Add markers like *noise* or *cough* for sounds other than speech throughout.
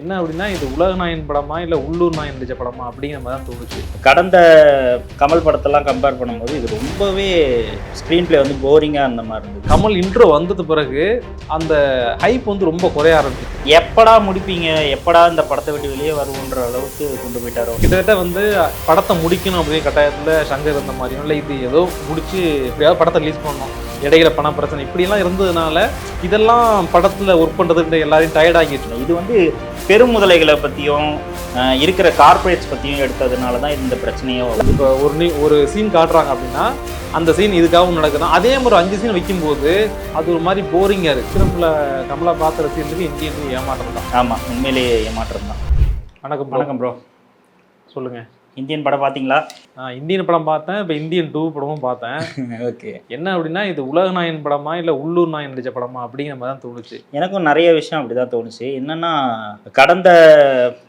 என்ன அப்படின்னா இது உலக நாயன் படமா இல்ல உள்ளூர் நாயன் நடிச்ச படமா அப்படிங்கிற மாதிரி தான் தோணுச்சு. கடந்த கமல் படத்தெல்லாம் கம்பேர் பண்ணும்போது இது ரொம்பவே ஸ்க்ரீன் ப்ளே வந்து போரிங்காக அந்த மாதிரி இருந்தது. கமல் இன்ட்ரோ வந்தது பிறகு அந்த ஹைப் வந்து ரொம்ப குறைய ஆரம்பிச்சு. எப்படா முடிப்பீங்க? எப்படா இந்த படத்தை விட்டு வெளியே வருவோன்ற அளவுக்கு கொண்டு போயிட்டாரோ? கிட்டத்தட்ட வந்து படத்தை முடிக்கணும் அப்படிங்கிற கட்டாயத்துல சங்கர் இருந்த மாதிரியும் இல்லை இது ஏதோ முடிச்சு எப்படியாவது படத்தை ரிலீஸ் பண்ணணும். இடையில பண பிரச்சனை இப்படிலாம் இருந்ததுனால இதெல்லாம் படத்துல ஒர்க் பண்றதுன்ற எல்லாரையும் டயர்ட் ஆகிட்டு இது வந்து பெருமுதலைகளை பற்றியும் இருக்கிற கார்ப்பரேட்ஸ் பற்றியும் எடுத்ததுனால தான் இந்த பிரச்சனையோ இப்போ ஒரு நீ ஒரு சீன் காட்டுறாங்க அப்படின்னா அந்த சீன் இதுக்காகவும் நடக்குது. அதே மாதிரி அஞ்சு சீன் வைக்கும்போது அது ஒரு மாதிரி போரிங்காக இருக்குது திரும்பல கமலா பார்த்த ரசிகர்களுக்கு இந்தியன் ஏமாற்றம் தான் ஆமாம் உண்மையிலேயே ஏமாற்றம் தான் வணக்கம். வணக்கம் ப்ரோ சொல்லுங்க. இந்தியன் படம் பார்த்தீங்களா? இந்தியன் படம் பார்த்தேன். இப்போ இந்தியன் டூ படமும் பார்த்தேன். *laughs* ஓகே. என்ன அப்படின்னா இது உலக நாயன் படமா இல்லை உள்ளூர் நாயன் நடிச்ச படமா அப்படிங்கிற மாதிரி தான் தோணுச்சு. எனக்கும் நிறைய விஷயம் அப்படி தான் தோணுச்சு. என்னன்னா கடந்த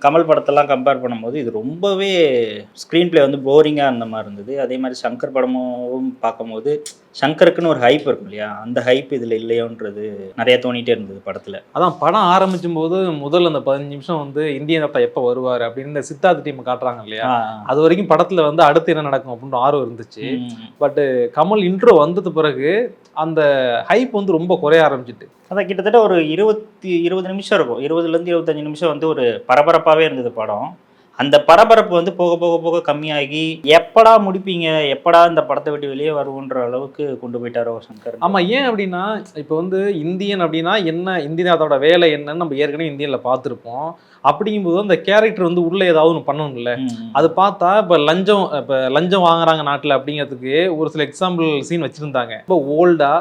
கமல் படத்தெல்லாம் கம்பேர் பண்ணும்போது இது ரொம்பவே ஸ்க்ரீன் ப்ளே வந்து போரிங்காக இருந்த மாதிரி இருந்தது. அதே மாதிரி சங்கர் படமும் பார்க்கும்போது சங்கருக்குன்னு ஒரு ஹைப் இருக்கும் இல்லையா? அந்த ஹைப் இதில் இல்லையோன்றது நிறைய தோணிட்டே இருந்தது படத்தில். அதான் படம் ஆரம்பிச்சும் போது முதல்ல அந்த பதினஞ்சு நிமிஷம் வந்து இந்தியன் அப்பா எப்போ வருவார் அப்படின்னு சித்தார்த் டீம் காட்டுறாங்க இல்லையா? அது வரைக்கும் படத்துல வந்து அடுத்து என்ன நடக்கும் அப்படின்ற ஆர்வம் இருந்துச்சு. பட்டு கமல் இன்ட்ரோ வந்தது பிறகு அந்த ஹைப் வந்து ரொம்ப குறைய ஆரம்பிச்சிட்டு. அதான் கிட்டத்தட்ட ஒரு இருபத்தி இருபது நிமிஷம் இருக்கும். இருபதுலேருந்து இருபத்தஞ்சு நிமிஷம் வந்து ஒரு பரபரப்பாகவே இருந்தது படம். அந்த பரபரப்பு வந்து போக போக போக கம்மியாகி எப்படா முடிப்பீங்க? எப்படா இந்த படத்தை விட்டு வெளியே வருவோன்ற அளவுக்கு கொண்டு போயிட்டாரோ சங்கர். ஆமா ஏன் அப்படின்னா இப்போ வந்து இந்தியன் அப்படின்னா என்ன இந்தியன் அதோட வேலை என்னன்னு நம்ம ஏற்கனவே இந்தியன்ல பார்த்துருப்போம். அப்படிங்கும்போது அந்த கேரக்டர் வந்து உள்ள ஏதாவது ஒன்று பண்ணணும்ல. அது பார்த்தா இப்போ லஞ்சம் இப்போ லஞ்சம் வாங்குறாங்க நாட்டில் அப்படிங்கிறதுக்கு ஒரு சில எக்ஸாம்பிள் சீன் வச்சிருந்தாங்க. இப்போ ஓல்டா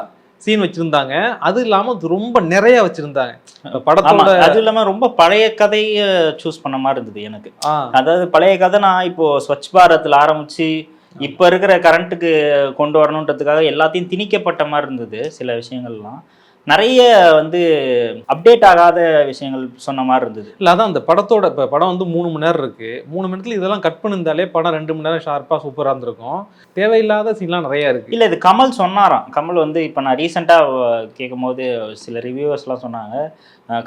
சீன் வச்சிருந்தாங்க. அது இல்லாம ரொம்ப நிறைய வச்சிருந்தாங்க. படத்தோட அது இல்லாம ரொம்ப பழைய கதையை சூஸ் பண்ண மாதிரி இருந்தது எனக்கு. அதாவது பழைய கதை நான் இப்போ ஸ்வச் பாரத்ல ஆரம்பிச்சு இப்ப இருக்கிற கரண்ட்டுக்கு கொண்டு வரணுன்றதுக்காக எல்லாத்தையும் திணிக்கப்பட்ட மாதிரி இருந்தது சில விஷயங்கள்லாம். நிறைய வந்து அப்டேட் ஆகாத விஷயங்கள் சொன்ன மாதிரி இருந்தது. இல்ல அதான் அந்த படத்தோட இப்போ படம் வந்து மூணு மணி நேரம் இருக்கு. மூணு மணி நேரத்துல இதெல்லாம் கட் பண்ணியிருந்தாலே படம் ரெண்டு மணி நேரம் ஷார்ப்பா சூப்பரா இருந்திருக்கும். தேவையில்லாத சீன்லாம் நிறைய இருக்கு. இல்ல இது கமல் சொன்னாராம். கமல் வந்து இப்போ நான் ரீசெண்டாக கேட்கும்போது சில ரிவ்யூவர்ஸ்லாம் சொன்னாங்க.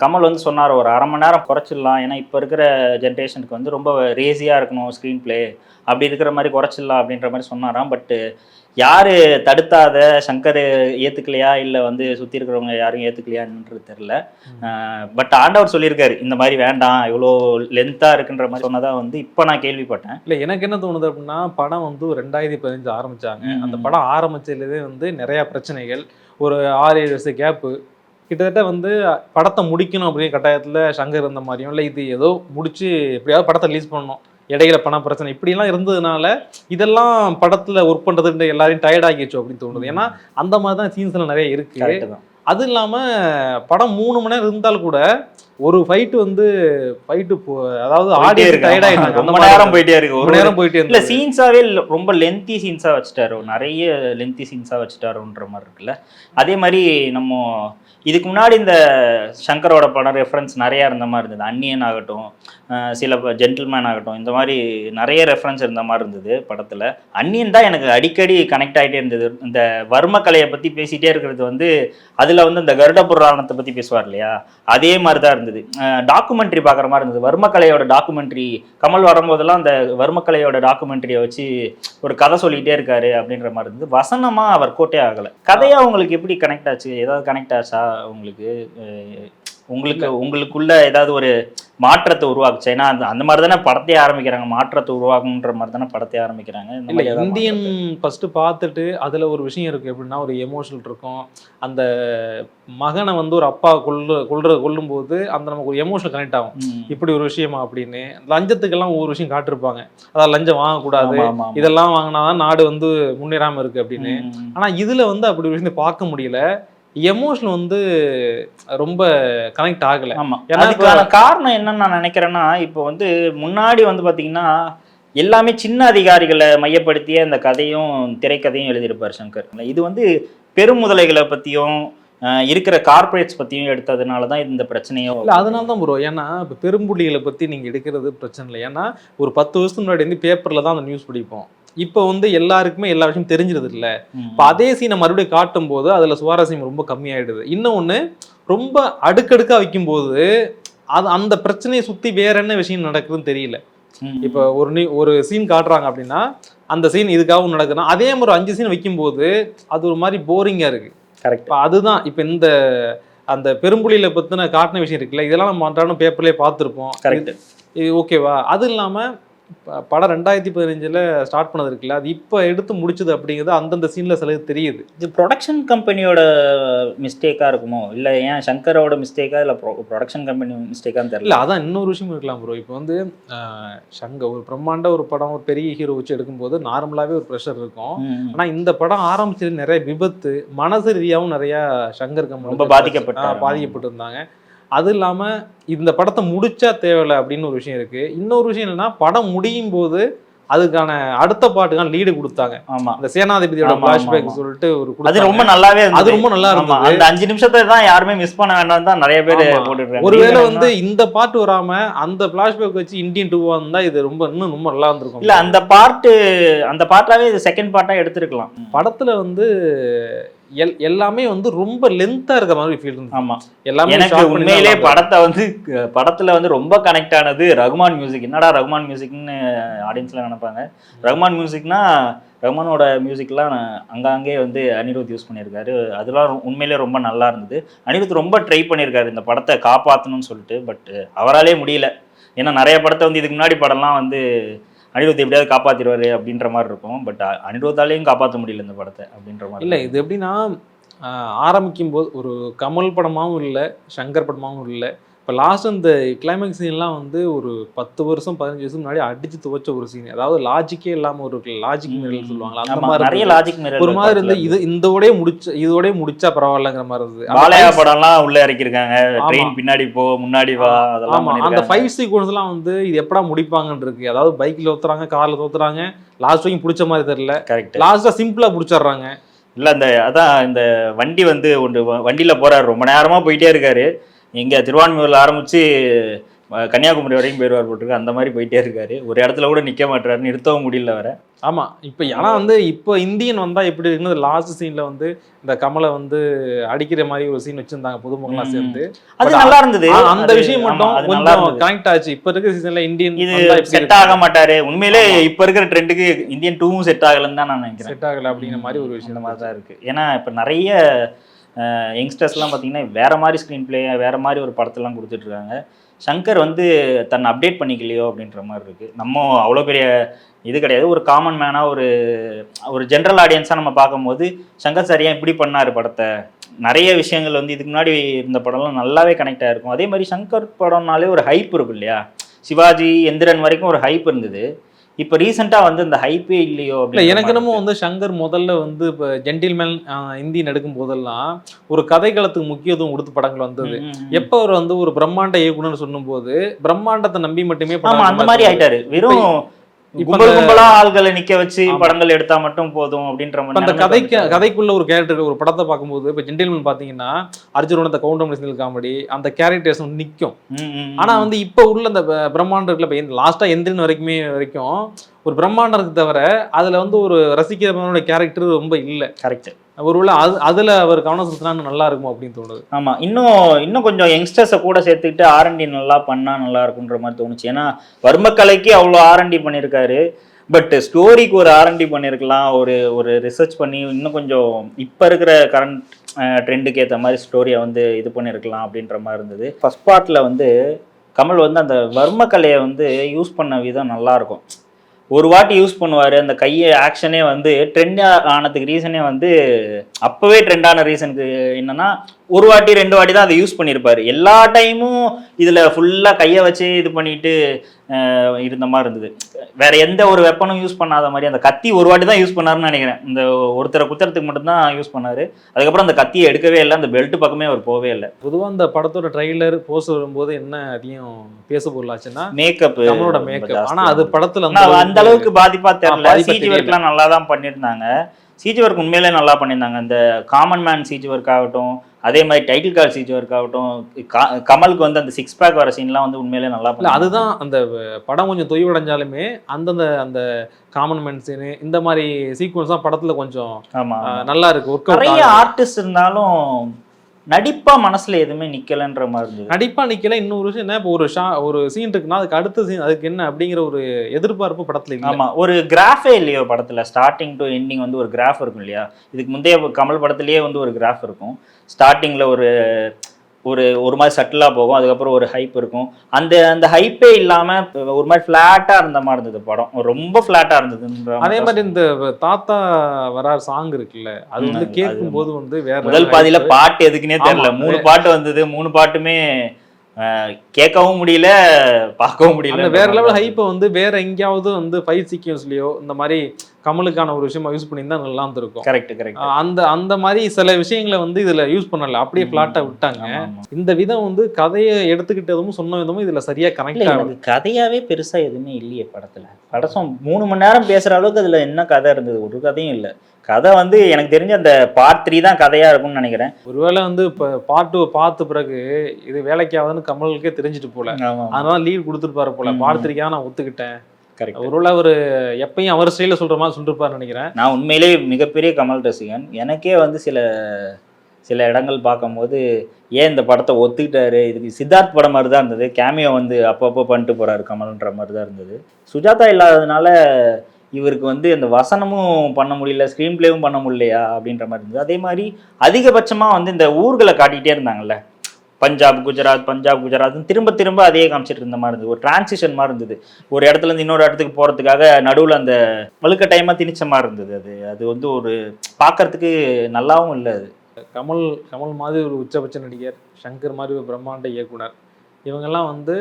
கமல் வந்து சொன்னார் ஒரு அரை மணி நேரம் குறைச்சிடலாம். ஏன்னா இப்போ இருக்கிற ஜென்ரேஷனுக்கு வந்து ரொம்ப ரேசியாக இருக்கணும் ஸ்க்ரீன் ப்ளே அப்படி இருக்கிற மாதிரி குறைச்சிடலாம் அப்படின்ற மாதிரி சொன்னாராம். பட்டு யார் தடுத்தாத சங்கர் ஏற்றுக்கலையா இல்லை வந்து சுற்றி இருக்கிறவங்க யாரும் ஏற்றுக்கலையான்றது தெரில பட் ஆண்டவர் சொல்லியிருக்காரு இந்த மாதிரி வேண்டாம் இவ்வளோ லென்த்தாக இருக்குன்ற மாதிரி சொன்னதா வந்து இப்போ நான் கேள்விப்பட்டேன். இல்ல எனக்கு என்ன தோணுது அப்படின்னா படம் வந்து ரெண்டாயிரத்தி பதினஞ்சு ஆரம்பிச்சாங்க. அந்த படம் ஆரம்பிச்சதுலேயே வந்து நிறைய பிரச்சனைகள். ஒரு ஆறு ஏழு வருஷம் கேப்பு கிட்டத்தட்ட வந்து படத்தை முடிக்கணும் அப்படிங்கிற கட்டாயத்துல சங்கர் இருந்த மாதிரியும் இல்லை இது ஏதோ முடிச்சு எப்படியாவது படத்தை ரிலீஸ் பண்ணணும். இடையில பண பிரச்சனை. இப்படிலாம் இருந்ததுனால இதெல்லாம் படத்துல ஒர்க் பண்றதுன்ற எல்லாரையும் டயர்ட் ஆகிடுச்சு அப்படின்னு தோணுது. ஏன்னா அந்த மாதிரி தான் சீன்ஸ்ல நிறைய இருக்கு. கரெக்டு தான் அது இல்லாம படம் மூணு மணி நேரம் இருந்தால் கூட ஒரு ஃபைட் வந்து ஃபைட்டு அதாவது போயிட்டே ஆடியன்ஸ் இருக்கு. டயர்ட் ஆயிட்டாங்க ரொம்ப நேரம் போயிட்டே இருக்கு. ஒரு நேரம் போயிட்டே இல்ல இருந்தது. சீன்ஸாவே ரொம்ப லென்த்தி சீன்ஸா வச்சுட்டாரு நிறைய லென்த்தி சீன்ஸா வச்சுட்டாருன்ற மாதிரி இருக்குல்ல. அதே மாதிரி நம்ம இதுக்கு முன்னாடி இந்த சங்கரோட படம் ரெஃபரன்ஸ் நிறைய இருந்த மாதிரி இருந்தது. அன்னியன் ஆகட்டும் சில ஜென்டில்மேன் ஆகட்டும் இந்த மாதிரி நிறைய ரெஃபரன்ஸ் இருந்த மாதிரி இருந்தது படத்துல. அன்னியன் தான் எனக்கு அடிக்கடி கனெக்ட் ஆகிட்டே இருந்தது. இந்த வர்ம கலையை பத்தி பேசிட்டே இருக்கிறது வந்து அதுல வந்து இந்த கருட புராணத்தை பத்தி பேசுவார் இல்லையா? அதே மாதிரி தான் இருந்தது டாக்குமெண்ட்ரி பார்க்குற மாதிரி இருந்தது. வர்மக்கலையோட டாக்குமெண்ட்ரி கமல் வரும்போதெல்லாம் அந்த வர்மக்கலையோட டாக்குமெண்ட்ரியை வச்சு ஒரு கதை சொல்லிட்டே இருக்காரு அப்படின்ற மாதிரி இருந்தது. வசனமா அவர் கோட்டே ஆகலை. கதையா உங்களுக்கு எப்படி கனெக்ட் ஆச்சு? ஏதாவது கனெக்ட் ஆச்சா உங்களுக்கு? உங்களுக்கு உங்களுக்குள்ள ஏதாவது ஒரு மாற்றத்தை உருவாக்குச்சு. ஏன்னா அந்த அந்த மாதிரி தானே படத்தையே ஆரம்பிக்கிறாங்க. மாற்றத்தை உருவாக்கணுன்ற மாதிரி தானே படத்தையே ஆரம்பிக்கிறாங்க. இல்ல இந்தியன் ஃபர்ஸ்ட் பார்த்துட்டு அதுல ஒரு விஷயம் இருக்கு. எப்படின்னா ஒரு எமோஷனல் இருக்கும். அந்த மகனை வந்து ஒரு அப்பா கொல்லு கொல்ற கொல்லும்போது அந்த நமக்கு ஒரு எமோஷனல் கனெக்ட் ஆகும். இப்படி ஒரு விஷயமா அப்படின்னு. லஞ்சத்துக்கெல்லாம் ஒவ்வொரு விஷயம் காட்டிருப்பாங்க. அதாவது லஞ்சம் வாங்கக்கூடாது. இதெல்லாம் வாங்கினாதான் நாடு வந்து முன்னேறாம இருக்கு அப்படின்னு. ம். ஆனா இதுல வந்து அப்படி ஒரு விஷயத்தை பார்க்க முடியல. எமோஷனல் வந்து ரொம்ப கனெக்ட் ஆகல. ஆமா. ஏன்னா அதுக்கான காரணம் என்னன்னு நான் நினைக்கிறேன்னா இப்போ வந்து முன்னாடி வந்து பாத்தீங்கன்னா எல்லாமே சின்ன அதிகாரிகளை மையப்படுத்தியே அந்த கதையும் திரைக்கதையும் எழுதியிருப்பார் சங்கர். இது வந்து பெருமுதலைகளை பத்தியும் அஹ், இருக்கிற கார்ப்பரேட்ஸ் பத்தியும் எடுத்ததுனால தான் இந்த பிரச்சனையோ இல்ல அதனால தான் ப்ரோ ஏன்னா இப்போ பெரும்புள்ளிகளை பத்தி நீங்க எடுக்கிறது பிரச்சனை இல்லை. ஏன்னா ஒரு பத்து வருஷத்துக்கு முன்னாடி வந்து பேப்பர்ல தான் அந்த நியூஸ் படிப்போம். இப்போ வந்து எல்லாருக்குமே எல்லா விஷயம் தெரிஞ்சிருது இல்ல. இப்போ அதே சீனை மறுபடியும் காட்டும் போது அதுல சுவாரஸ்யம் ரொம்ப கம்மியாயிடுது. இன்னொன்னு ரொம்ப அடுக்கடுக்கா வைக்கும்போது அது அந்த பிரச்சனையை சுத்தி வேற என்ன விஷயம் நடக்குதுன்னு தெரியல. இப்போ ஒரு நீ ஒரு சீன் காட்டுறாங்க அப்படின்னா அந்த சீன் இதுக்காகவும் நடக்குதுன்னா அதே மாதிரி அஞ்சு சீன் வைக்கும்போது அது ஒரு மாதிரி போரிங்கா இருக்கு. கரெக்ட் அதுதான் இப்போ இந்த அந்த பெரும்புலியில பத்தின காட்டின விஷயம் இருக்குல்ல இதெல்லாம் நம்ம அன்றாடம் பேப்பர்லேயே பார்த்துருப்போம். கரெக்ட் இது ஓகேவா அது இல்லாம ப- படம் ரெண்டாயிரத்தி பதினஞ்சுல ஸ்டார்ட் பண்ணது இருக்குல்ல அது இப்போ எடுத்து முடிச்சது அப்படிங்கிறது அந்தந்த சீன்ல சிலது தெரியுது. இது ப்ரொடக்ஷன் கம்பெனியோட மிஸ்டேக்கா இருக்குமோ? இல்ல ஏன் சங்கரோட மிஸ்டேக்கா இல்ல ப்ரொடக்ஷன் கம்பெனி மிஸ்டேக்கான்னு தெரியல. இல்ல அதான் இன்னொரு விஷயம் இருக்கலாம் ப்ரோ இப்போ வந்து ஆஹ், சங்க ஒரு பிரம்மாண்ட ஒரு படம் ஒரு பெரிய ஹீரோ வச்சு எடுக்கும்போது நார்மலாவே ஒரு ப்ரெஷர் இருக்கும். ம். ஆனா இந்த படம் ஆரம்பிச்சது நிறைய விபத்து மனசு ரீதியாகவும் நிறைய சங்கர் கமல் ரொம்ப பாதிக்கப்பட்டாரு. பாதிக்கப்பட்டு இருந்தாங்க அது இல்லாம இந்த படத்தை முடிச்சா தேவையில்ல அப்படின்னு ஒரு விஷயம் இருக்கு. இன்னொரு விஷயம் என்னன்னா படம் முடியும் போது அதுக்கான அடுத்த பாட்டுக்கான லீடு கொடுத்தாங்க. ஆமா. அந்த சேனாதிபதியோட ஆமா, ஆமா, பிளாஷ்பேக் ஆமா. சொல்லிட்டு ஒரு அது. ரொம்ப நல்லாவே அது ரொம்ப நல்லா இருந்தது. அந்த அஞ்சு நிமிஷத்தை தான் யாருமே மிஸ் பண்ண வேண்டாம் தான் நிறைய பேர். போட்டுருக்காங்க. ஒருவேளை வந்து இந்த பாட்டு வராம அந்த பிளாஷ்பேக் வச்சு இந்தியன் டூவா இருந்தா இது ரொம்ப இன்னும் ரொம்ப நல்லா இருந்திருக்கும். இல்ல அந்த பாட்டு அந்த பாட்டாவே இது செகண்ட் பார்ட்டா எடுத்திருக்கலாம். படத்துல வந்து எல் எல்லாமே வந்து ரொம்ப லென்த்தா இருக்க மாதிரி ஃபீல் இருந்துச்சு. ஆமா. எல்லாமே எனக்கு short பண்ணி தான் உண்மையிலே நல்லா படத்தை வந்து படத்துல வந்து ரொம்ப கனெக்ட் ஆனது ரகுமான் மியூசிக் என்னடா ரகுமான் மியூசிக்னு ஆடியன்ஸ்ல நினைப்பாங்க. ரகுமான் மியூசிக்னா ரகுமானோட மியூசிக்லாம் அங்கங்கே வந்து அனிருத் யூஸ் பண்ணியிருக்காரு. அதெல்லாம் உண்மையிலே ரொம்ப நல்லா இருந்தது. அனிருத் ரொம்ப ட்ரை பண்ணியிருக்காரு இந்த படத்தை காப்பாற்றணும்னு சொல்லிட்டு பட் அவராலே முடியல. ஏன்னா நிறைய படத்தை வந்து இதுக்கு முன்னாடி படம்லாம் வந்து அனிருத் எப்படியாவது காப்பாத்திடுவாரு அப்படின்ற மாதிரி இருக்கும். பட் அனிருத்தாலையும் காப்பாற்ற முடியல இந்த படத்தை அப்படின்ற மாதிரி இல்ல இது எப்படின்னா ஆரம்பிக்கும் போது ஒரு கமல் படமாவும் இல்ல சங்கர் படமாவும் இல்ல இப்போ லாஸ்ட் இந்த கிளைமேக்ஸ் சீன்லாம் வந்து ஒரு பத்து வருஷம் பதினஞ்சு வருஷம் முன்னாடி அடிச்சு துவச்ச ஒரு சீன் அதாவது லாஜிக்கே இல்லாம ஒரு லாஜிக் மீறல் சொல்லுவாங்களா அந்த மாதிரி நிறைய. லாஜிக் மிரர் ஒரு மாதிரி இருந்து இது இதோடய முடிச்ச இதோடய முடிச்சா பரவாயில்லங்கிற மாதிரி இருந்தது. அந்த பாலையா படம்லாம் உள்ள இறக்கிருக்காங்க. ட்ரெயின் பின்னாடி போ முன்னாடி வா அதெல்லாம் அந்த ஃபைவ் சீக்வன்ஸ்லாம் வந்து இது எப்படா முடிப்பாங்கன்னு இருக்கு. அதாவது பைக்ல ஊத்துறாங்க கார்ல தோத்துறாங்க லாஸ்ட் வரைக்கும் பிடிச்ச மாதிரி தெரியல. கரெக்ட் லாஸ்டா சிம்பிளா பிடிச்சிடுறாங்க. இல்ல அந்த அதான் இந்த வண்டி வந்து ஒன்று வண்டியில போறாரு. ரொம்ப நேரமா போயிட்டே இருக்காரு. எங்க திருவான்மையூர்ல ஆரம்பிச்சு அஹ், கன்னியாகுமரி வரைக்கும் போயிடுவார் போட்டுருக்கு அந்த மாதிரி போயிட்டே இருக்காரு. ஒரு இடத்துல கூட நிக்க மாட்டாரு நிறுத்தவும் முடியல வர ஆமா. இப்ப ஆனா வந்து இப்போ இந்தியன் வந்தா எப்படி இருக்குன்னு லாஸ்ட் சீன்ல வந்து இந்த கமலை வந்து அடிக்கிற மாதிரி ஒரு சீன் வச்சிருந்தாங்க பொதுமக்களா ம். சேர்ந்து. அது நல்லா இருந்தது. அந்த விஷயம் மட்டும் கொஞ்சம். கனெக்ட் ஆச்சு. இப்ப இருக்க சீசன்ல இந்தியன் இது செட் ஆக மாட்டாரு. உண்மையிலே இப்ப இருக்கிற ட்ரெண்டுக்கு இந்தியன் டூவும் செட் ஆகலன்னு தான் நான் நினைக்கிறேன். செட் ஆகல அப்படிங்கிற மாதிரி ஒரு விஷயம் மாதிரி தான் இருக்கு. ஏன்னா இப்போ நிறைய யங்ஸ்டர்ஸ்லாம் பார்த்தீங்கன்னா வேற மாதிரி ஸ்க்ரீன் பிளே வேற மாதிரி ஒரு படத்தெல்லாம் கொடுத்துட்ருக்காங்க. சங்கர் வந்து தன்னை அப்டேட் பண்ணிக்கலையோ அப்படின்ற மாதிரி இருக்குது நம்ம அவ்வளோ பெரிய இது கிடையாது. ஒரு காமன் மேனாக ஒரு ஒரு ஜென்ரல் ஆடியன்ஸாக நம்ம பார்க்கும்போது சங்கர் சார் ஏன் இப்படி பண்ணார் படத்தை? நிறைய விஷயங்கள் வந்து இதுக்கு முன்னாடி இருந்த படம்லாம் நல்லாவே கனெக்ட் இருக்கும் அதே மாதிரி சங்கர் படம்னாலே ஒரு ஹைப் இருக்கும் இல்லையா? சிவாஜி எந்திரன் வரைக்கும் ஒரு ஹைப் இருந்தது. இப்போ ரீசெண்டாக வந்து இந்த ஹைப்பே இல்லையோ இல்ல எனக்கு என்னமோ வந்து சங்கர் முதல்ல வந்து இப்போ ஜென்டில்மேன் இந்தி நடிக்கும் போதெல்லாம் ஒரு கதைகளத்துக்கு முக்கியத்துவம் கொடுத்து படங்கள் வந்தது. எப்ப அவர் வந்து ஒரு பிரம்மாண்ட இயக்குனர் சொல்லும்போது பிரம்மாண்டத்தை நம்பி மட்டுமே அந்த மாதிரி. ஆயிட்டாரு வெறும் கும்பல் கும்பலா ஆள்களை நிக்க வச்சு. படங்கள் எடுத்தா மட்டும் போதும் அப்படின்ற இப்ப அந்த மாதிரி கதைக்கு கதைக்குள்ள ஒரு கேரக்டர் ஒரு படத்தை பார்க்கும்போது இப்போ ஜென்டில்மேன் பாத்தீங்கன்னா அர்ஜுனோட அந்த கவுண்டர் காமெடி அந்த கேரக்டர்ஸ் வந்து நிக்கும். ஆனா வந்து இப்ப உள்ள அந்த பிரம்மாண்டம் இருக்குல்ல இப்போ லாஸ்டா எந்திரன் வரைக்குமே வரைக்கும் ஒரு பிரம்மாண்டம் இருக்கு தவிர அதுல வந்து ஒரு ரசிக்கிறவனோட கேரக்டர் ரொம்ப இல்ல கரெக்ட் ஒருவேளை அது அதில் அவர் கவனம் செலுத்தினா நல்லா இருக்குமோ அப்படின்னு தோணுது. ஆமாம் இன்னும் இன்னும் கொஞ்சம் யங்ஸ்டர்ஸை கூட சேர்த்துக்கிட்டு ஆர்என்டி நல்லா பண்ணால் நல்லா இருக்குன்ற மாதிரி தோணுச்சு. ஏன்னா வர்மக்கலைக்கு அவ்வளோ ஆர்என்டி பண்ணியிருக்காரு. பட் ஸ்டோரிக்கு ஒரு ஆர்என்டி பண்ணியிருக்கலாம். ஒரு ஒரு ரிசர்ச் பண்ணி இன்னும் கொஞ்சம் இப்போ இருக்கிற கரண்ட் ட்ரெண்டுக்கு ஏற்ற மாதிரி ஸ்டோரியை வந்து இது பண்ணியிருக்கலாம் அப்படின்ற மாதிரி இருந்தது. ஃபஸ்ட் பார்ட்டில் வந்து கமல் வந்து அந்த வர்மக்கலையை வந்து யூஸ் பண்ண விதம் நல்லாயிருக்கும் ஒரு வாட்டி யூஸ் பண்ணுவார். அந்த கையை ஆக்ஷனே வந்து ட்ரெண்ட் ஆனதுக்கு ரீசனே வந்து அப்போவே ட்ரெண்டான ரீசனுக்கு என்னன்னா ஒரு வாட்டி ரெண்டு வாட்டி தான் அதை யூஸ் பண்ணியிருப்பாரு எல்லா டைமும் இதில் ஃபுல்லாக கையை வச்சு இது பண்ணிட்டு இருந்த மாதிரி இருந்தது. வேற எந்த ஒரு வெப்பனும் யூஸ் பண்ணாத மாதிரி அந்த கத்தி ஒரு வாட்டி தான் யூஸ் பண்ணாருன்னு நினைக்கிறேன். இந்த ஒருத்தரை குத்துறதுக்கு மட்டும்தான் யூஸ் பண்ணாரு. அதுக்கப்புறம் அந்த கத்தியை எடுக்கவே இல்லை அந்த பெல்ட் பக்கமே அவர் போவே இல்லை. பொதுவா அந்த படத்தோட ட்ரைலர் போஸ்ட் வரும்போது என்ன அதிகம் பேச பொருளாச்சுன்னா மேக்கப் கமலோட மேக்கப் ஆனா அது படத்துல அந்த அளவுக்கு பாதிப்பா தெரியல. சிஜி. ஒர்க்லாம் நல்லா தான் பண்ணியிருந்தாங்க. சிஜி ஒர்க் உண்மையிலே நல்லா பண்ணியிருந்தாங்க. இந்த காமன் மேன் சிஜி ஒர்க் ஆகட்டும் அதே மாதிரி டைட்டில் கார்டு சிஜி ஒர்க் ஆகட்டும் கமலுக்கு வந்து அந்த சிக்ஸ் பேக் வர சீன்லாம் வந்து உண்மையிலே நல்லா இல்ல அதுதான் அந்த படம் கொஞ்சம் தொய்வடைஞ்சாலுமே அந்தந்த அந்த காமன் மேன் சீனு இந்த மாதிரி சீக்வன்ஸ் தான் படத்துல கொஞ்சம் நல்லா இருக்கு நிறைய ஆர்டிஸ்ட் இருந்தாலும் நடிப்பா மனசுல எதுவுமே நிக்கலன்ற மாதிரி இருந்தது. நடிப்பா நிக்கல இன்னொரு விஷயம் என்ன? இப்போ ஒரு ஷா ஒரு சீன் இருக்குன்னா அதுக்கு அடுத்த சீன் அதுக்கு என்ன அப்படிங்கிற ஒரு எதிர்பார்ப்பு படத்துல இல்ல. ஆமா ஒரு கிராஃபே இல்லையோ படத்துல. ஸ்டார்டிங் டு எண்டிங் வந்து ஒரு கிராஃப் இருக்கும் இல்லையா? இதுக்கு முந்தைய கமல் படத்துலயே வந்து ஒரு கிராஃப் இருக்கும். ஸ்டார்டிங்ல ஒரு ஒரு ஒரு மாதிரி சட்டிலாக போகும். அதுக்கப்புறம் ஒரு ஹைப் இருக்கும். அந்த அந்த ஹைப்பே இல்லாம ஒரு மாதிரி ஃப்ளாட்டா இருந்த மாதிரி இருந்தது படம். ரொம்ப ஃப்ளாட்டா இருந்ததுன்ற அதே மாதிரி இந்த தாத்தா வரார் சாங் இருக்குல்ல அது வந்து கேட்கும் போது வந்து வேற முதல் பாதியில. பாட்டு எதுக்குன்னே தெரியல. மூணு பாட்டு வந்தது. மூணு பாட்டுமே கேட்கவும் முடியல பார்க்கவும் முடியல. வேற லெவல் ஹைப்பை வந்து வேற எங்கேயாவது வந்து ஃபைட் சீக்வன்ஸ்லயோ இந்த மாதிரி கமலுக்கான ஒரு விஷயமா யூஸ் பண்ணியிருந்தா நல்லா இருந்திருக்கும் கரெக்ட் கரெக்ட் அந்த அந்த மாதிரி சில விஷயங்களை வந்து இதுல யூஸ் பண்ணல. அப்படியே ஃபிளாட்டா விட்டாங்க. இந்த விதம் வந்து கதையை எடுத்துக்கிட்டதும் சொன்ன விதமும் இதுல சரியா கனெக்ட் ஆகும் கதையாவே பெருசா எதுவுமே இல்லையே படத்துல. படம் மூணு மணி நேரம் பேசுற அளவுக்கு அதுல என்ன கதை இருந்தது? ஒரு கதையும் இல்ல. கதை வந்து எனக்கு தெரிஞ்ச அந்த பார்ட் த்ரீ தான் கதையா இருக்கும்னு நினைக்கிறேன். ஒருவேளை வந்து இப்ப பார்ட் டூ பார்த்த பிறகு இது வேலைக்கு ஆகுதுன்னு கமலுக்கே தெரிஞ்சுட்டு போல. அதனால லீவ் கொடுத்துருப்பாரு போல. ம். பார்த்திருக்கா நான் ஒத்துக்கிட்டேன். கரெக்ட் ஒருவேளை அவரு எப்பயும் அவர் ஸ்டைல சொல்ற மாதிரி சொல்லிருப்பாரு நினைக்கிறேன். நான் உண்மையிலேயே மிகப்பெரிய கமல் ரசிகன். எனக்கே வந்து சில சில இடங்கள் பார்க்கும்போது ஏன் இந்த படத்தை ஒத்துக்கிட்டாரு? இதுக்கு சித்தார்த் படம் மாதிரி தான் இருந்தது. கேமியோ வந்து அப்பப்போ பண்ணிட்டு போறாரு கமல்ன்ற மாதிரி தான் இருந்தது. சுஜாதா இல்லாததுனால இவருக்கு வந்து அந்த வசனமும் பண்ண முடியல ஸ்க்ரீன் பிளேவும் பண்ண முடியலையா அப்படின்ற மாதிரி இருந்தது. அதே மாதிரி அதிகபட்சமாக வந்து இந்த ஊர்களை காட்டிகிட்டே இருந்தாங்கல்ல. பஞ்சாப் குஜராத் பஞ்சாப் குஜராத்னு திரும்ப திரும்ப அதையே காமிச்சிட்டு இருந்த மாதிரி இருந்தது. ஒரு டிரான்சிஷன் மாதிரி இருந்தது. ஒரு இடத்துல இருந்து இன்னொரு இடத்துக்கு போகிறதுக்காக நடுவில் அந்த வழுக்க டைமாக திணிச்ச மாதிரி இருந்தது அது. அது வந்து ஒரு பார்க்கறதுக்கு நல்லாவும் இல்லை அது. கமல் கமல் மாதிரி ஒரு உச்சபட்ச நடிகர் சங்கர் மாதிரி ஒரு பிரம்மாண்ட இயக்குனர். இவங்கெல்லாம் வந்து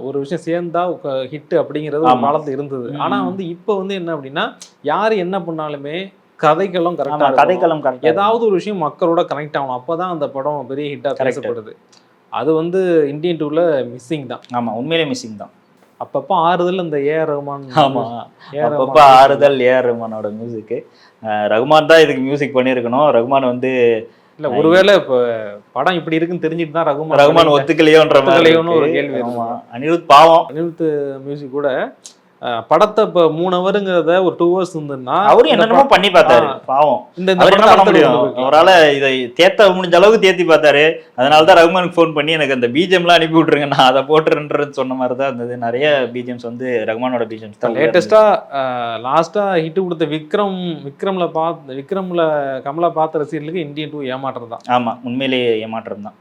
ஒரு விஷயம் சேர்ந்தா ஹிட் அப்படிங்கிறது ஒரு ஆமா. காலத்துல இருந்தது. ம். ஆனா வந்து இப்போ வந்து என்ன அப்படின்னா யாரு என்ன பண்ணாலுமே கதைகளும் ஆமா கரெக்டா கதைக்களம் கரெக்டாக ஏதாவது ஒரு விஷயம் மக்களோட கனெக்ட் ஆகணும். அப்பதான் அந்த படம் பெரிய ஹிட்டா Correct. பேசப்படுது. அது வந்து இந்தியன் டூல மிஸ்ஸிங் தான். ஆமாம் உண்மையிலே மிஸ்ஸிங் தான். அப்பப்போ ஆறுதல் இந்த ஏ ஆர் ரஹ்மான் ஆமா ஏ ஆர் அப்பப்போ ஆறுதல் ஏஆர் ரஹ்மானோட மியூசிக்கு ரகுமான் தான் இதுக்கு மியூசிக் பண்ணியிருக்கணும். ரகுமான் வந்து இல்ல ஒருவேளை இப்ப படம் இப்படி இருக்குன்னு தெரிஞ்சுட்டு தான் ரகுமான் ரகுமான் ஒத்துக்கலையோன்ற ஒத்துக்கலையோன்னு ஒரு. கேள்வி அனிருத் பாவம். அனிருத் மியூசிக் கூட படத்தை இப்போ மூணு ஹவருங்கிறத ஒரு டூ ஹவர்ஸ் இருந்ததுன்னா அவரும் என்னென்னமோ பண்ணி பார்த்தாரு. பாவம் இந்த பண்ண முடியும். அவரால இதை தேத்த முடிஞ்ச அளவுக்கு தேத்தி பார்த்தாரு அதனால தான் ரகுமானுக்கு ஃபோன் பண்ணி எனக்கு அந்த பிஜிஎம்லாம் அனுப்பி விட்டுருங்க நான் அதை போட்டுறேன்றது சொன்ன மாதிரி தான் இருந்தது நிறைய பிஜிஎம்ஸ் வந்து ரகுமானோட பிஜிஎம்ஸ் தான் உள்ள இருந்தது. லேட்டஸ்டா லாஸ்டா ஹிட் கொடுத்த விக்ரம் விக்ரம்ல பார்த்து விக்ரம்ல கமலா பார்த்த ரசிகர்களுக்கு இந்தியன் டூ ஏமாற்றம் தான் ஆமா உண்மையிலேயே ஏமாற்றம் தான்